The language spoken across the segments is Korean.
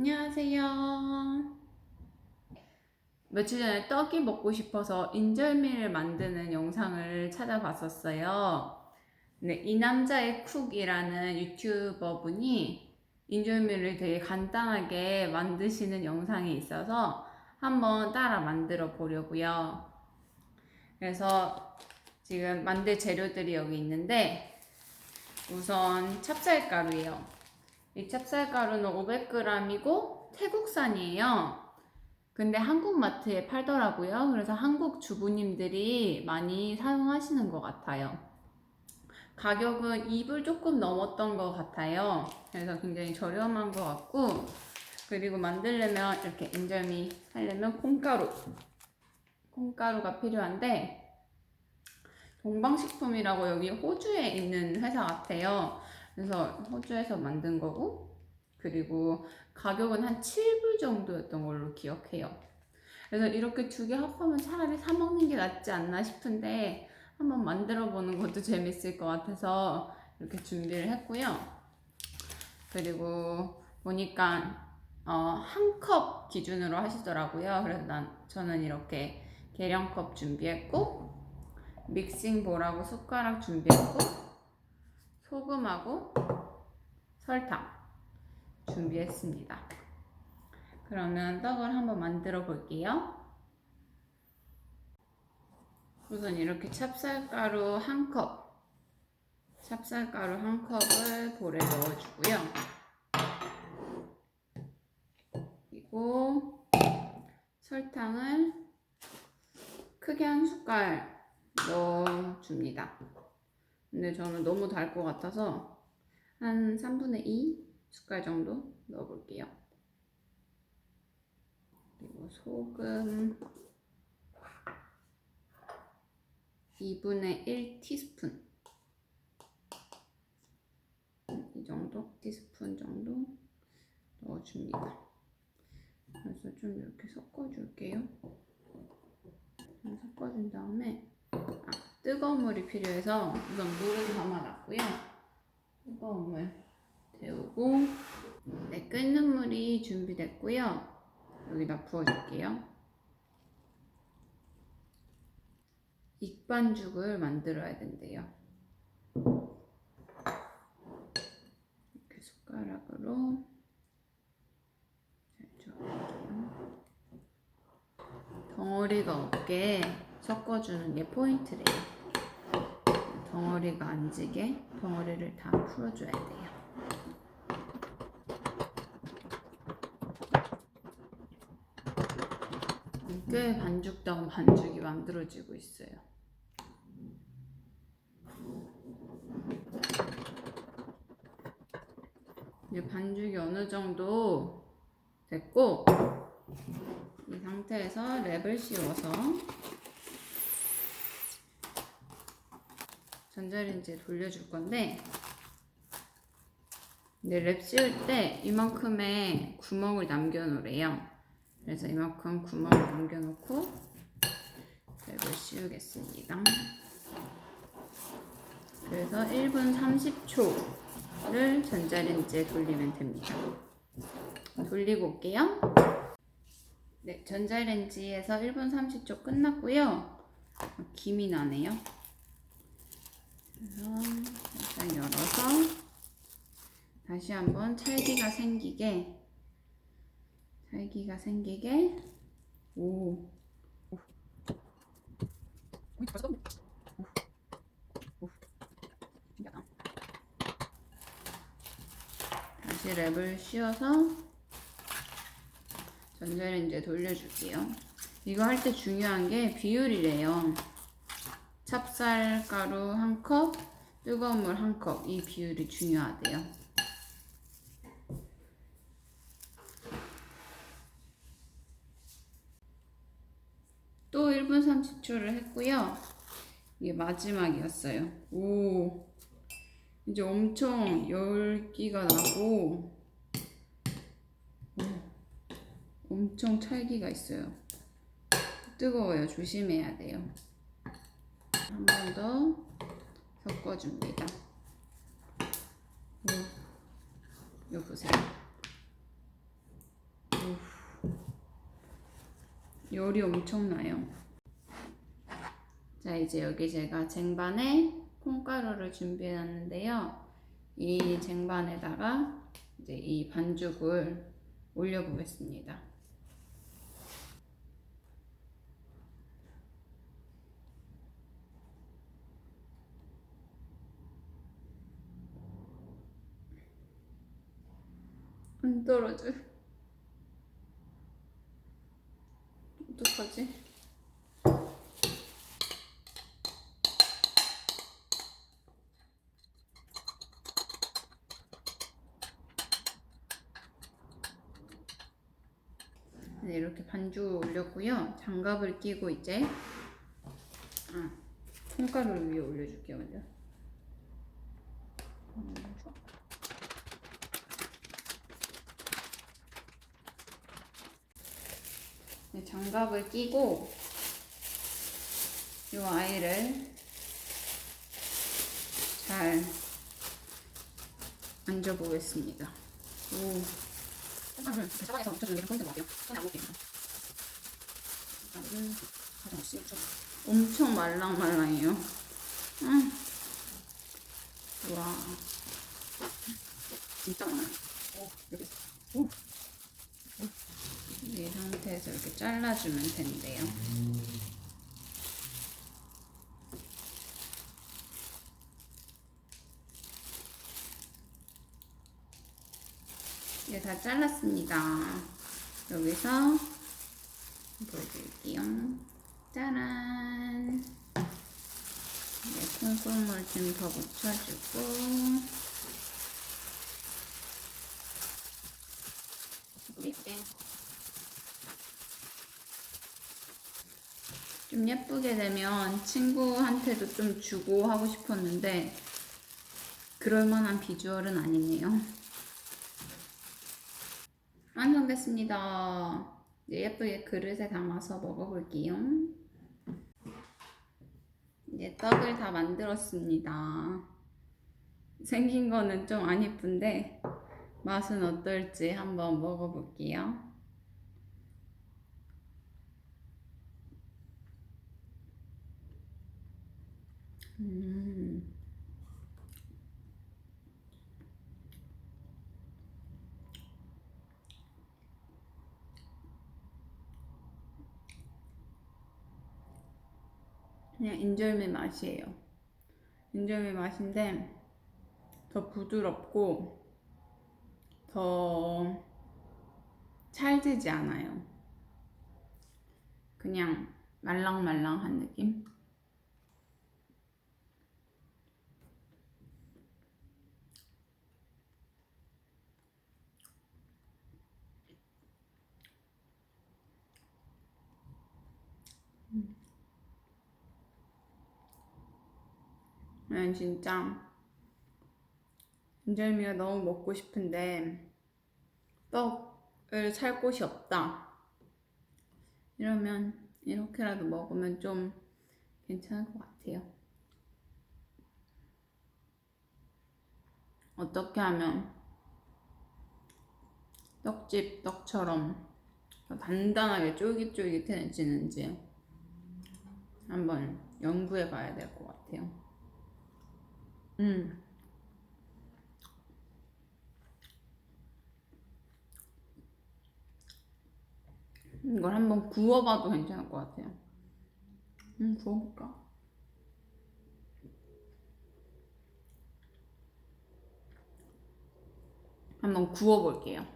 안녕하세요. 며칠 전에 떡이 먹고 싶어서 인절미를 만드는 영상을 찾아봤었어요. 네, 이 남자의 쿡이라는 유튜버 분이 인절미를 되게 간단하게 만드시는 영상이 있어서 한번 따라 만들어 보려고요. 그래서 지금 만들 재료들이 여기 있는데 우선 찹쌀가루예요. 이 찹쌀가루는 500g이고 태국산이에요. 근데 한국 마트에 팔더라고요. 그래서 한국 주부님들이 많이 사용하시는 것 같아요. 가격은 2불 조금 넘었던 것 같아요. 그래서 굉장히 저렴한 것 같고, 그리고 만들려면 이렇게 인절미 하려면 콩가루. 콩가루가 필요한데, 동방식품이라고 여기 호주에 있는 회사 같아요. 그래서 호주에서 만든 거고, 그리고 가격은 한 7불 정도였던 걸로 기억해요. 그래서 이렇게 두 개 합하면 차라리 사 먹는 게 낫지 않나 싶은데 한번 만들어 보는 것도 재밌을 것 같아서 이렇게 준비를 했고요. 그리고 보니까 어, 한 컵 기준으로 하시더라고요. 그래서 난 저는 이렇게 계량컵 준비했고 믹싱 볼하고 숟가락 준비했고 소금하고 설탕 준비했습니다. 그러면 떡을 한번 만들어 볼게요. 우선 이렇게 찹쌀가루 한 컵, 찹쌀가루 한 컵을 볼에 넣어주고요. 그리고 설탕을 크게 한 숟갈 넣어줍니다. 근데 저는 너무 달 것 같아서 한 3분의 2 숟갈 정도 넣어볼게요. 그리고 소금 2분의 1 티스푼 이 정도 티스푼 정도 넣어줍니다. 그래서 좀 이렇게 섞어줄게요. 섞어준 다음에 아, 뜨거운 물이 필요해서 우선 물을 담아놨고요. 뜨거운 물 데우고 네, 끓는 물이 준비됐고요. 여기다 부어줄게요. 익반죽을 만들어야 된대요. 이렇게 숟가락으로 잘 저어볼게요. 덩어리가 없게 섞어주는 게 포인트래요. 덩어리가 안 지게 덩어리를 다 풀어줘야 돼요. 꽤 반죽다운 반죽이 만들어지고 있어요. 이제 반죽이 어느 정도 됐고 이 상태에서 랩을 씌워서 전자레인지에 돌려줄 건데 근데 랩 씌울 때 이만큼의 구멍을 남겨놓으래요. 그래서 이만큼 구멍을 남겨놓고 랩을 씌우겠습니다. 그래서 1분 30초를 전자레인지에 돌리면 됩니다. 돌리고 올게요. 네, 전자레인지에서 1분 30초 끝났고요. 김이 나네요. 그래서 열어서 다시 한번 찰기가 생기게 찰기가 생기게 오 다시 랩을 씌워서 전자레인지에 돌려줄게요. 이거 할 때 중요한 게 비율이래요. 찹쌀가루 한 컵, 뜨거운 물한 컵. 이 비율이 중요하대요. 또 1분 30초를 했고요. 이게 마지막이었어요. 오, 이제 엄청 열기가 나고, 오, 엄청 찰기가 있어요. 뜨거워요. 조심해야 돼요. 한 번 더 섞어줍니다. 요, 요 보세요. 열이 엄청나요. 자, 이제 여기 제가 쟁반에 콩가루를 준비해 놨는데요. 이 쟁반에다가 이제 이 반죽을 올려보겠습니다. 안 떨어져. 어떡하지? 네, 이렇게 반죽을 올렸고요. 장갑을 끼고 이제 아, 콩가루를 위에 올려줄게요, 먼저. 음, 좋아. 네, 장갑을 끼고 이 아이를 잘 앉아보겠습니다. 오. 사방에서 게 같아요. 안. 엄청 말랑말랑해요. 음. 와. 진짜 많아요. 오, 여기 있어. 오. 이 상태에서 이렇게 잘라주면 된대요. 이제 다 잘랐습니다. 여기서 보여드릴게요. 짜란! 네, 콩고물 좀 더 묻혀주고 이렇 좀 예쁘게 되면 친구한테도 좀 주고 하고 싶었는데 그럴 만한 비주얼은 아니네요. 완성됐습니다. 이제 예쁘게 그릇에 담아서 먹어볼게요. 이제 떡을 다 만들었습니다. 생긴 거는 좀 안 예쁜데 맛은 어떨지 한번 먹어볼게요. 음. 그냥 인절미 맛이에요. 인절미 맛인데 더 부드럽고 더 찰지지 않아요. 그냥 말랑말랑한 느낌? 난 진짜 인절미가 너무 먹고 싶은데 떡을 살 곳이 없다. 이러면 이렇게라도 먹으면 좀 괜찮을 것 같아요. 어떻게 하면 떡집 떡처럼 더 단단하게 쫄깃쫄깃해지는지 한번 연구해 봐야 될 것 같아요. 음. 이걸 한번 구워봐도 괜찮을 것 같아요. 음, 구워볼까? 한번 구워볼게요.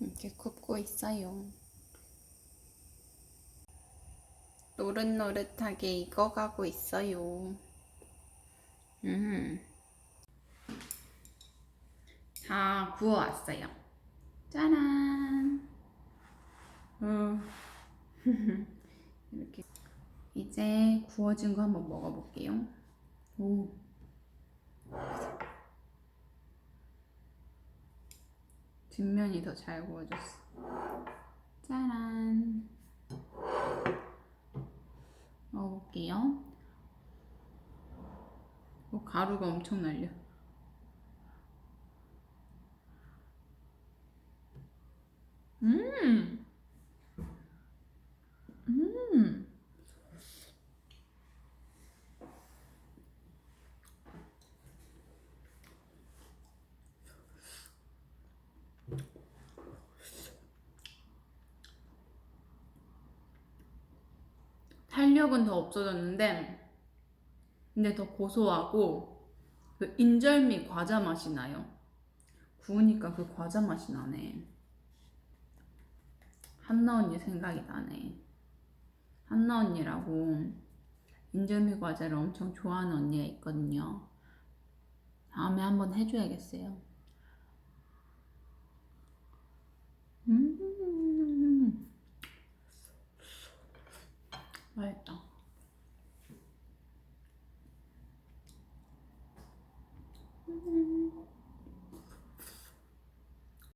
이렇게 굽고 있어요. 노릇노릇하게 익어가고 있어요. 음. 다 구워왔어요. 짜란. 어. 이렇게 이제 구워진 거 한번 먹어볼게요. 오. 뒷면이 더 잘 구워졌어. 짜란. 먹어볼게요. 어, 가루가 엄청 날려. 음! 음! 탄력은 더 없어졌는데 근데 더 고소하고 그 인절미 과자 맛이 나요. 구우니까 그 과자 맛이 나네. 한나 언니 생각이 나네. 한나 언니라고 인절미 과자를 엄청 좋아하는 언니가 있거든요. 다음에 한번 해줘야겠어요. 음, 맛있다.